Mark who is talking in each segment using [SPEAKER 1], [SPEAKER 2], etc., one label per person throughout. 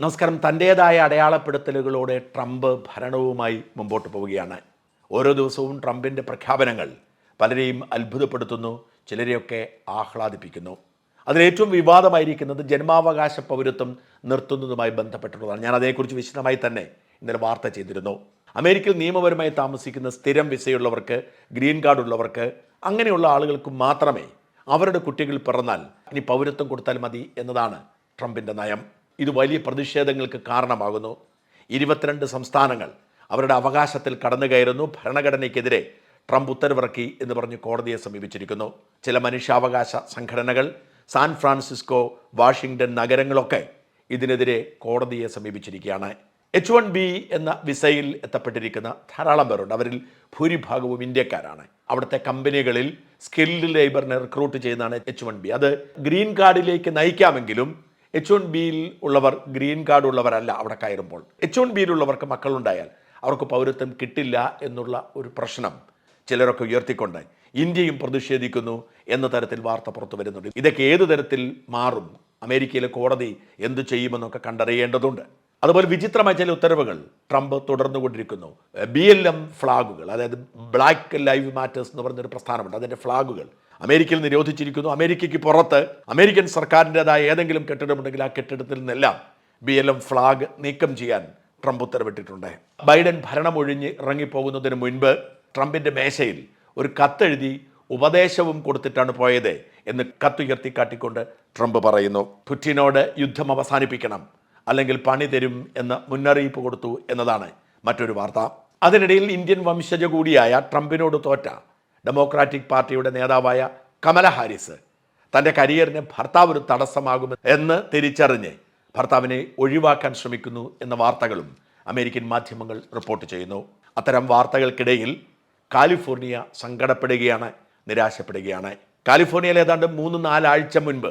[SPEAKER 1] നമസ്കാരം. തന്റേതായ അടയാളപ്പെടുത്തലുകളോടെ ട്രംപ് ഭരണവുമായി മുമ്പോട്ട് പോവുകയാണ്. ഓരോ ദിവസവും ട്രംപിന്റെ പ്രഖ്യാപനങ്ങൾ പലരെയും അത്ഭുതപ്പെടുത്തുന്നു ചിലരെയൊക്കെ ആഹ്ലാദിപ്പിക്കുന്നു. അതിലേറ്റവും വിവാദമായിരിക്കുന്നത് ജന്മാവകാശ പൗരത്വം നിർത്തുന്നതുമായി ബന്ധപ്പെട്ടിട്ടുള്ളതാണ്. ഞാൻ അതേക്കുറിച്ച് വിശദമായി തന്നെ ഇന്നലെ വാർത്ത ചെയ്തിരുന്നു. അമേരിക്കയിൽ നിയമപരമായി താമസിക്കുന്ന സ്ഥിരം വിസയുള്ളവർക്ക് ഗ്രീൻ കാർഡ് ഉള്ളവർക്ക് അങ്ങനെയുള്ള ആളുകൾക്ക് മാത്രമേ അവരുടെ കുട്ടികൾ പിറന്നാൽ ഇനി പൗരത്വം കൊടുത്താൽ മതി എന്നതാണ് ട്രംപിന്റെ നയം. ഇത് വലിയ പ്രതിഷേധങ്ങൾക്ക് കാരണമാകുന്നു. ഇരുപത്തിരണ്ട് സംസ്ഥാനങ്ങൾ അവരുടെ അവകാശത്തിൽ കടന്നു കയറുന്നു ഭരണഘടനയ്ക്കെതിരെ ട്രംപ് ഉത്തരവിറക്കി എന്ന് പറഞ്ഞ് കോടതിയെ സമീപിച്ചിരിക്കുന്നു. ചില മനുഷ്യാവകാശ സംഘടനകൾ സാൻ ഫ്രാൻസിസ്കോ വാഷിങ്ടൺ നഗരങ്ങളൊക്കെ ഇതിനെതിരെ കോടതിയെ സമീപിച്ചിരിക്കുകയാണ്. എച്ച് വൺ ബി എന്ന വിസയിൽ എത്തപ്പെട്ടിരിക്കുന്ന ധാരാളം പേരുണ്ട്. അവരിൽ ഭൂരിഭാഗവും ഇന്ത്യക്കാരാണ്. അവിടുത്തെ കമ്പനികളിൽ സ്കിൽഡ് ലേബറിനെ റിക്രൂട്ട് ചെയ്യുന്നതാണ് എച്ച് വൺ ബി. അത് ഗ്രീൻ കാർഡിലേക്ക് നയിക്കാമെങ്കിലും എച്ച് വൺ ബിയിൽ ഉള്ളവർ ഗ്രീൻ കാർഡ് ഉള്ളവരല്ല അവിടെ കയറുമ്പോൾ. എച്ച് വൺ ബിയിലുള്ളവർക്ക് മക്കളുണ്ടായാൽ അവർക്ക് പൗരത്വം കിട്ടില്ല എന്നുള്ള ഒരു പ്രശ്നം ചിലരൊക്കെ ഉയർത്തിക്കൊണ്ട് ഇന്ത്യയും പ്രതിഷേധിക്കുന്നു എന്ന തരത്തിൽ വാർത്ത പുറത്തു വരുന്നുണ്ട്. ഇതൊക്കെ ഏത് തരത്തിൽ മാറും? അമേരിക്കയിലെ കോടതി എന്തു ചെയ്യുമെന്നൊക്കെ കണ്ടറിയേണ്ടതുണ്ട്. അതുപോലെ വിചിത്രമായ ചില ഉത്തരവുകൾ ട്രംപ് തുടർന്നുകൊണ്ടിരിക്കുന്നു. ബി എൽ എം ഫ്ളാഗുകൾ അതായത് ബ്ലാക്ക് ലൈവ് മാറ്റേഴ്സ് എന്ന് പറഞ്ഞൊരു പ്രസ്ഥാനമുണ്ട്. അതിന്റെ ഫ്ലാഗുകൾ അമേരിക്കയിൽ നിരോധിച്ചിരിക്കുന്നു. അമേരിക്കയ്ക്ക് പുറത്ത് അമേരിക്കൻ സർക്കാരിന്റെതായ ഏതെങ്കിലും കെട്ടിടമുണ്ടെങ്കിൽ ആ കെട്ടിടത്തിൽ നിന്നെല്ലാം ബി എൽ എം ഫ്ലാഗ് നീക്കം ചെയ്യാൻ ട്രംപ് ഉത്തരവിട്ടിട്ടുണ്ട്. ബൈഡൻ ഭരണമൊഴിഞ്ഞ് ഇറങ്ങിപ്പോകുന്നതിന് മുൻപ് ട്രംപിന്റെ മേശയിൽ ഒരു കത്തെഴുതി ഉപദേശവും കൊടുത്തിട്ടാണ് പോയത് എന്ന് കത്തുയർത്തി കാട്ടിക്കൊണ്ട് ട്രംപ് പറയുന്നു. പുറ്റിനോട് യുദ്ധം അവസാനിപ്പിക്കണം. അല്ലെങ്കിൽ പണി തരും എന്ന് മുന്നറിയിപ്പ് കൊടുത്തു എന്നതാണ് മറ്റൊരു വാർത്ത. അതിനിടയിൽ ഇന്ത്യൻ വംശജ കൂടിയായ ട്രംപിനോട് തോറ്റ ഡെമോക്രാറ്റിക് പാർട്ടിയുടെ നേതാവായ കമല ഹാരിസ് തന്റെ കരിയറിന് ഭർത്താവ് ഒരു തടസ്സമാകും എന്ന് തിരിച്ചറിഞ്ഞ് ഭർത്താവിനെ ഒഴിവാക്കാൻ ശ്രമിക്കുന്നു എന്ന വാർത്തകളും അമേരിക്കൻ മാധ്യമങ്ങൾ റിപ്പോർട്ട് ചെയ്യുന്നു. അത്തരം വാർത്തകൾക്കിടയിൽ കാലിഫോർണിയ സങ്കടപ്പെടുകയാണ് നിരാശപ്പെടുകയാണ്. കാലിഫോർണിയയിൽ ഏതാണ്ട് മൂന്ന് നാലാഴ്ച മുൻപ്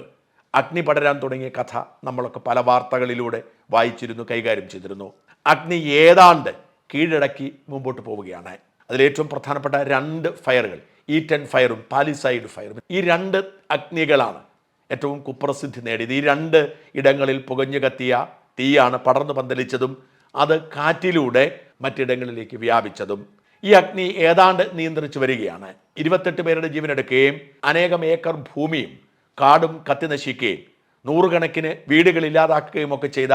[SPEAKER 1] അഗ്നി പടരാൻ തുടങ്ങിയ കഥ നമ്മളൊക്കെ പല വാർത്തകളിലൂടെ വായിച്ചിരുന്നു കൈകാര്യം ചെയ്തിരുന്നു. അഗ്നി ഏതാണ്ട് കീഴടക്കി മുമ്പോട്ട് പോവുകയാണ്. അതിലേറ്റവും പ്രധാനപ്പെട്ട രണ്ട് ഫയറുകൾ ഈ ടെൻ ഫയറും പാലിസൈഡ് ഫയറും. ഈ രണ്ട് അഗ്നികളാണ് ഏറ്റവും കുപ്രസിദ്ധി നേടിയത്. ഈ രണ്ട് ഇടങ്ങളിൽ പുകഞ്ഞു കത്തിയ തീയാണ് പടർന്നു പന്തലിച്ചതും അത് കാറ്റിലൂടെ മറ്റിടങ്ങളിലേക്ക് വ്യാപിച്ചതും. ഈ അഗ്നി ഏതാണ്ട് നിയന്ത്രിച്ചു വരികയാണ്. ഇരുപത്തെട്ട് പേരുടെ ജീവനെടുക്കുകയും അനേകം ഏക്കർ ഭൂമിയും കാടും കത്തി നശിക്കുകയും നൂറുകണക്കിന് വീടുകൾ ഇല്ലാതാക്കുകയും ഒക്കെ ചെയ്ത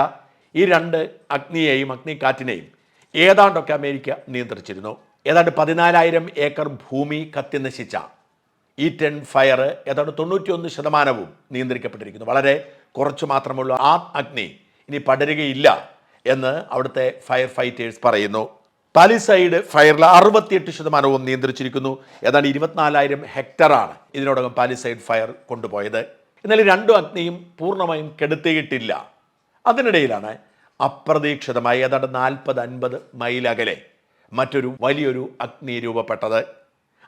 [SPEAKER 1] ഈ രണ്ട് അഗ്നിയെയും അഗ്നിക്കാറ്റിനെയും ഏതാണ്ടൊക്കെ അമേരിക്ക നിയന്ത്രിച്ചിരുന്നു. ഏതാണ്ട് പതിനാലായിരം ഏക്കർ ഭൂമി കത്തി നശിച്ച ഈ ടെൻ ഫയർ ഏതാണ്ട് തൊണ്ണൂറ്റിയൊന്ന് ശതമാനവും നിയന്ത്രിക്കപ്പെട്ടിരിക്കുന്നു. വളരെ കുറച്ച് മാത്രമുള്ള ആ അഗ്നി ഇനി പടരുകയില്ല എന്ന് അവിടുത്തെ ഫയർ ഫൈറ്റേഴ്സ് പറയുന്നു. പാലിസൈഡ് ഫയറിൽ അറുപത്തിയെട്ട് ശതമാനവും നിയന്ത്രിച്ചിരിക്കുന്നു. ഏതാണ്ട് ഇരുപത്തിനാലായിരം ഹെക്ടറാണ് ഇതിനോടകം പാലിസൈഡ് ഫയർ കൊണ്ടുപോയത്. എന്നാൽ രണ്ടും അഗ്നിയും പൂർണമായും കെടുത്തിയിട്ടില്ല. അതിനിടയിലാണ് അപ്രതീക്ഷിതമായി ഏതാണ്ട് നാൽപ്പത് അൻപത് മൈൽ അകലെ മറ്റൊരു വലിയൊരു അഗ്നി രൂപപ്പെട്ടത്.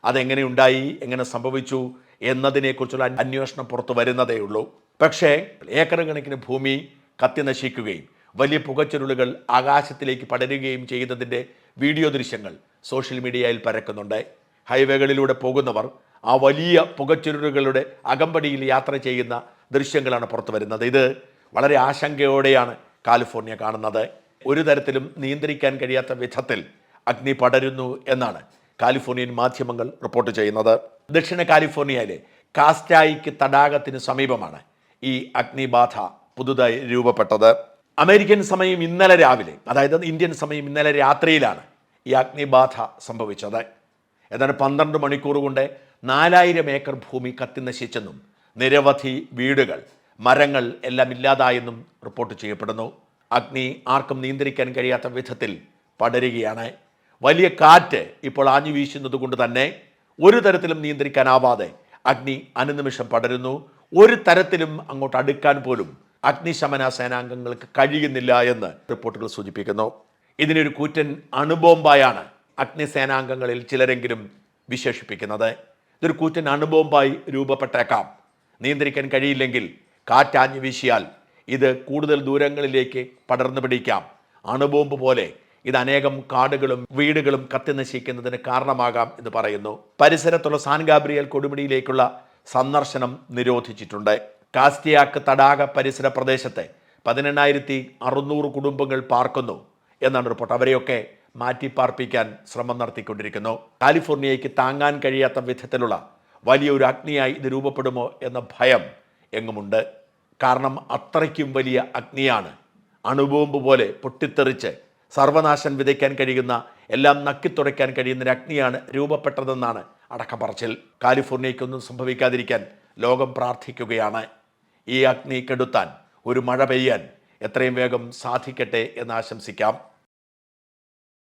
[SPEAKER 1] അതെങ്ങനെ ഉണ്ടായി? എങ്ങനെ സംഭവിച്ചു? എന്നതിനെക്കുറിച്ചുള്ള അന്വേഷണം പുറത്തു വരുന്നതേ ഉള്ളൂ. പക്ഷേ ഏക്കർ കണക്കിന് ഭൂമി കത്തി നശിക്കുകയും വലിയ പുകച്ചുരുളുകൾ ആകാശത്തിലേക്ക് പടരുകയും ചെയ്യുന്നതിന്റെ വീഡിയോ ദൃശ്യങ്ങൾ സോഷ്യൽ മീഡിയയിൽ പരക്കുന്നുണ്ട്. ഹൈവേകളിലൂടെ പോകുന്നവർ ആ വലിയ പുകച്ചുരുളുകളുടെ അകമ്പടിയിൽ യാത്ര ചെയ്യുന്ന ദൃശ്യങ്ങളാണ് പുറത്തു വരുന്നത്. ഇത് വളരെ ആശങ്കയോടെയാണ് കാലിഫോർണിയ കാണുന്നത്. ഒരു തരത്തിലും നിയന്ത്രിക്കാൻ കഴിയാത്ത വിധത്തിൽ അഗ്നി പടരുന്നു എന്നാണ് കാലിഫോർണിയൻ മാധ്യമങ്ങൾ റിപ്പോർട്ട് ചെയ്യുന്നത്. ദക്ഷിണ കാലിഫോർണിയയിലെ കാസ്റ്റായിക്ക് തടാകത്തിന് സമീപമാണ് ഈ അഗ്നിബാധ പുതുതായി രൂപപ്പെട്ടത്. അമേരിക്കൻ സമയം ഇന്നലെ രാവിലെ അതായത് ഇന്ത്യൻ സമയം ഇന്നലെ രാത്രിയിലാണ് ഈ അഗ്നിബാധ സംഭവിച്ചത്. ഏതാണ്ട് പന്ത്രണ്ട് മണിക്കൂർ കൊണ്ട് നാലായിരം ഏക്കർ ഭൂമി കത്തിനശിച്ചെന്നും നിരവധി വീടുകൾ മരങ്ങൾ എല്ലാം ഇല്ലാതായെന്നും റിപ്പോർട്ട് ചെയ്യപ്പെടുന്നു. അഗ്നി ആർക്കും നിയന്ത്രിക്കാൻ കഴിയാത്ത വിധത്തിൽ പടരുകയാണ്. വലിയ കാറ്റ് ഇപ്പോൾ ആഞ്ഞു വീശുന്നത് കൊണ്ട് തന്നെ ഒരു തരത്തിലും നിയന്ത്രിക്കാനാവാതെ അഗ്നി അനുനിമിഷം പടരുന്നു. ഒരു തരത്തിലും അങ്ങോട്ട് അടുക്കാൻ പോലും അഗ്നിശമന സേനാംഗങ്ങൾക്ക് കഴിയുന്നില്ല എന്ന് റിപ്പോർട്ടുകൾ സൂചിപ്പിക്കുന്നു. ഇതിനൊരു കൂറ്റൻ അണുബോംബായാണ് അഗ്നിസേനാംഗങ്ങളിൽ ചിലരെങ്കിലും വിശേഷിപ്പിക്കുന്നത്. ഇതൊരു കൂറ്റൻ അണുബോംബായി രൂപപ്പെട്ടേക്കാം. നിയന്ത്രിക്കാൻ കഴിയില്ലെങ്കിൽ കാറ്റാഞ്ഞു വീശിയാൽ ഇത് കൂടുതൽ ദൂരങ്ങളിലേക്ക് പടർന്നു പിടിക്കാം. അണുബോംബ് പോലെ ഇത് അനേകം കാടുകളും വീടുകളും കത്തിനശിക്കുന്നതിന് കാരണമാകാം എന്ന് പറയുന്നു. പരിസരത്തുള്ള സാൻ ഗാബ്രിയൽ കൊടുമുടിയിലേക്കുള്ള സന്ദർശനം നിരോധിച്ചിട്ടുണ്ട്. കാസ്റ്റിയാക്ക് തടാക പരിസര പ്രദേശത്തെ പതിനെണ്ണായിരത്തി അറുന്നൂറ് കുടുംബങ്ങൾ പാർക്കുന്നു എന്നാണ് റിപ്പോർട്ട്. അവരെയൊക്കെ മാറ്റി പാർപ്പിക്കാൻ ശ്രമം നടത്തിക്കൊണ്ടിരിക്കുന്നു. കാലിഫോർണിയയ്ക്ക് താങ്ങാൻ കഴിയാത്ത വിധത്തിലുള്ള വലിയൊരു അഗ്നിയായി ഇത് രൂപപ്പെടുമോ എന്ന ഭയം എങ്ങുമുണ്ട്? കാരണം അത്രയ്ക്കും വലിയ അഗ്നിയാണ്. അണുബോംബ് പോലെ പൊട്ടിത്തെറിച്ച് സർവനാശം വിതയ്ക്കാൻ കഴിയുന്ന എല്ലാം നക്കിത്തുടയ്ക്കാൻ കഴിയുന്ന അഗ്നിയാണ് രൂപപ്പെട്ടതെന്നാണ് അടക്കം പറച്ചിൽ കാലിഫോർണിയയ്ക്കൊന്നും സംഭവിക്കാതിരിക്കാൻ ലോകം പ്രാർത്ഥിക്കുകയാണ്. ഈ അഗ്നി കെടുത്താൻ ഒരു മഴ പെയ്യാൻ എത്രയും വേഗം സാധിക്കട്ടെ എന്ന് ആശംസിക്കാം.